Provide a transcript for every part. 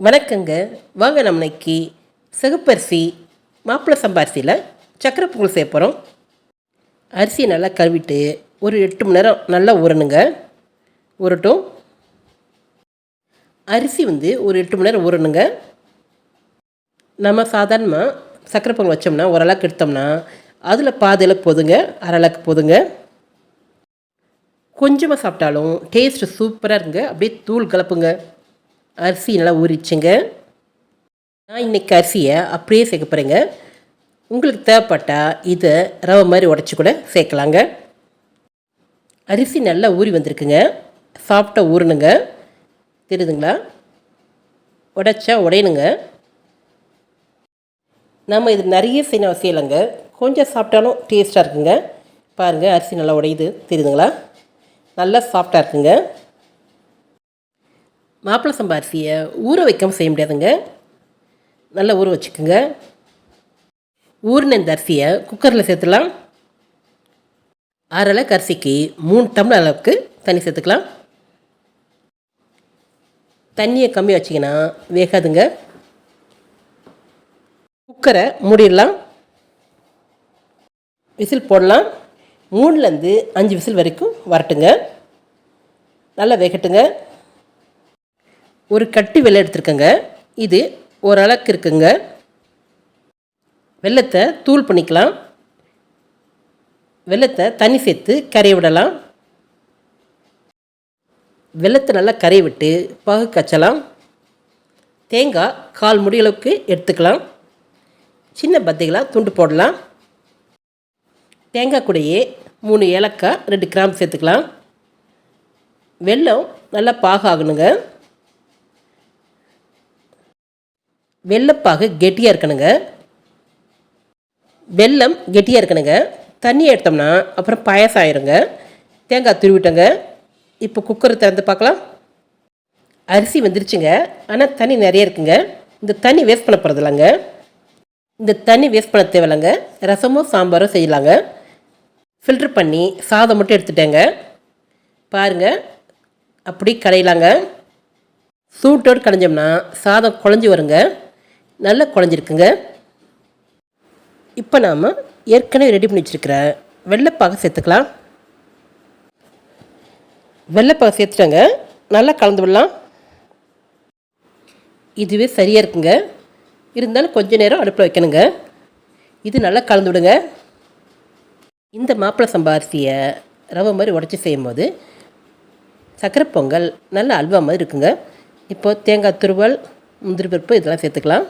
வணக்கங்க. வாங்க நம்ம இன்னைக்கு சிகப்பரிசி மாப்பிள்ளை சம்பாரிசியில் சக்கரை பொங்கல் செய்ய போகிறோம் அரிசியை நல்லா கழுவிட்டு ஒரு எட்டு மணி நேரம் நல்லா ஊறணுங்க. ஊறட்டும். அரிசி வந்து ஒரு எட்டு மணி நேரம் ஊறணுங்க. நம்ம சாதாரணமாக சக்கரை பொங்கல் வச்சோம்னா ஓரளவுக்கு எடுத்தோம்னா அதில் பாதி அளவுக்கு போதுங்க. அரை அளவுக்கு போதுங்க. கொஞ்சமாக சாப்பிட்டாலும் டேஸ்ட்டு சூப்பராக இருக்குங்க. அப்படியே தூள் கலப்புங்க. அரிசி நல்லா ஊறிச்சுங்க நான் இன்றைக்கி அரிசியை அப்படியே சேர்க்க போகிறேங்க உங்களுக்கு தேவைப்பட்டால் இதை ரவை மாதிரி உடச்சி கூட சேர்க்கலாங்க. அரிசி நல்லா ஊறி வந்திருக்குங்க. சாஃப்டாக ஊறணுங்க. தெரியுதுங்களா? உடைச்சா உடையணுங்க. நம்ம இது நிறைய செய்யணும் அவசியம் இல்லைங்க. கொஞ்சம் சாப்பிட்டாலும் டேஸ்ட்டாக இருக்குங்க. பாருங்கள் அரிசி நல்லா உடையுது. தெரியுதுங்களா? நல்லா சாஃப்டாக இருக்குங்க. மாப்பிள்ளை சம்பா அரிசியை ஊற வைக்காமல் செய்ய முடியாதுங்க. நல்லா ஊற வச்சுக்கோங்க. ஊறின இந்த அரிசியை குக்கரில் சேர்த்துலாம் அரை அளவுக்கு அரிசிக்கு மூணு டம்ளர் அளவுக்கு தண்ணி சேர்த்துக்கலாம். தண்ணியை கம்மியாக வச்சிங்கன்னா வேகாதுங்க. குக்கரை மூடிடலாம். விசில் போடலாம். மூணுலேருந்து அஞ்சு விசில் வரைக்கும் வரட்டுங்க. நல்லா வேகட்டுங்க. ஒரு கட்டி வெள்ளை எடுத்துருக்கேங்க. இது ஓரளவுக்கு இருக்குங்க. வெள்ளத்தை தூள் பண்ணிக்கலாம். வெள்ளத்தை தண்ணி சேர்த்து கரைய விடலாம். வெள்ளத்தை நல்லா கரைய விட்டு பாகு காய்ச்சலாம் தேங்காய் கால் முடி அளவுக்கு எடுத்துக்கலாம். சின்ன பத்தைகளாக துண்டு போடலாம். தேங்காய் கூடையே மூணு ஏலக்காய் ரெண்டு கிராம் சேர்த்துக்கலாம். வெல்லம் நல்லா பாகாகணுங்க. வெள்ளப்பாகு கெட்டியாக இருக்கணுங்க. வெல்லம் கெட்டியாக இருக்கணுங்க. தண்ணி எடுத்தோம்னா அப்புறம் பாயசம் ஆயிருங்க தேங்காய் துருவிட்டோங்க. இப்போ குக்கரை திறந்து பார்க்கலாம். அரிசி வந்துருச்சுங்க. ஆனால் தண்ணி நிறைய இருக்குங்க. இந்த தண்ணி வேஸ்ட் பண்ண போகிறதில்லங்க இந்த தண்ணி வேஸ்ட் பண்ண தேவையில்லைங்க. ரசமும் சாம்பாரும் செய்யலாங்க. ஃபில்ட்ரு பண்ணி சாதம் மட்டும் எடுத்துட்டேங்க. பாருங்கள் அப்படி கடையிலாங்க சூட்டோடு கடைஞ்சோம்னா சாதம் குழஞ்சி வருங்க. நல்லா குழஞ்சிருக்குங்க. இப்போ நாம் ஏற்கனவே ரெடி பண்ணி வச்சுருக்கிற வெள்ளைப்பாக சேர்த்துக்கலாம். வெள்ளைப்பாக சேர்த்துட்டேங்க. நல்லா கலந்து விடலாம். இதுவே சரியாக இருக்குங்க. இருந்தாலும் கொஞ்சம் நேரம் அடுப்பில் வைக்கணுங்க. இது நல்லா கலந்து விடுங்க. இந்த மாப்பிள்ளை சம்பா அரிசியை ரவை மாதிரி உடச்சி செய்யும்போது சக்கரை பொங்கல் நல்ல அல்வா மாதிரி இருக்குங்க. இப்போது தேங்காய் துருவல் முந்திரி பருப்பு இதெல்லாம் சேர்த்துக்கலாம்.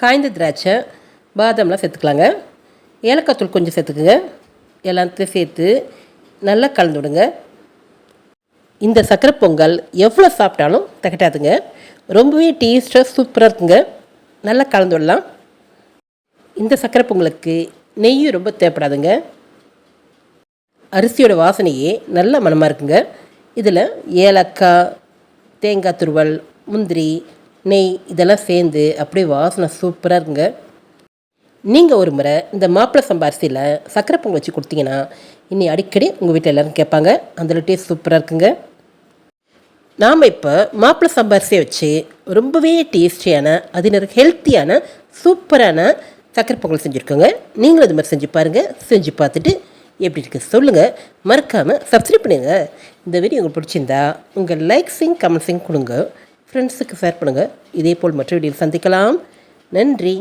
காய்ந்த திராட்சை பாதாம்லாம் சேர்த்துக்கலாங்க. ஏலக்காய் தூள் கொஞ்சம் சேர்த்துக்குங்க. எல்லாத்தையும் சேர்த்து நல்லா கலந்து விடுங்க. இந்த சக்கரை பொங்கல் எவ்வளோ சாப்பிட்டாலும் தகட்டாதுங்க. ரொம்பவே டேஸ்ட்டாக சூப்பராக இருக்குங்க. நல்லா கலந்து விடலாம். இந்த சக்கரை பொங்கலுக்கு நெய்யும் ரொம்ப தேவைப்படாதுங்க. அரிசியோட வாசனையே நல்ல மணமாக இருக்குங்க. இதில் ஏலக்காய் தேங்காய் துருவல் முந்திரி நெய் இதெல்லாம் சேர்ந்து அப்படியே வாசனை சூப்பராக இருக்குங்க. நீங்கள் ஒரு முறை இந்த மாப்பிள்ளை சம்பா அரிசியில் சக்கரை பொங்கல் வச்சு கொடுத்தீங்கன்னா இனி அடிக்கடி உங்கள் வீட்டில் எல்லோரும் கேட்பாங்க. அந்த டேஸ்ட் சூப்பராக இருக்குங்க. நாம் இப்போ மாப்பிள்ளை சம்பா அரிசியை வச்சு ரொம்பவே டேஸ்டியான அது நேரம் ஹெல்த்தியான சூப்பரான சக்கரை பொங்கல் செஞ்சுருக்கோங்க. நீங்களும் இது மாதிரி செஞ்சு பாருங்கள் செஞ்சு பார்த்துட்டு எப்படி இருக்குது சொல்லுங்கள் மறக்காமல் சப்ஸ்கிரைப் பண்ணுங்கள் இந்த வீடியோ உங்களுக்கு பிடிச்சிருந்தா உங்கள் லைக்ஸிங் கமெண்ட்ஸிங் கொடுங்க. ஃப்ரெண்ட்ஸுக்கு ஷேர் பண்ணுங்கள் இதே போல் மற்ற வீடியோ சந்திக்கலாம். நன்றி.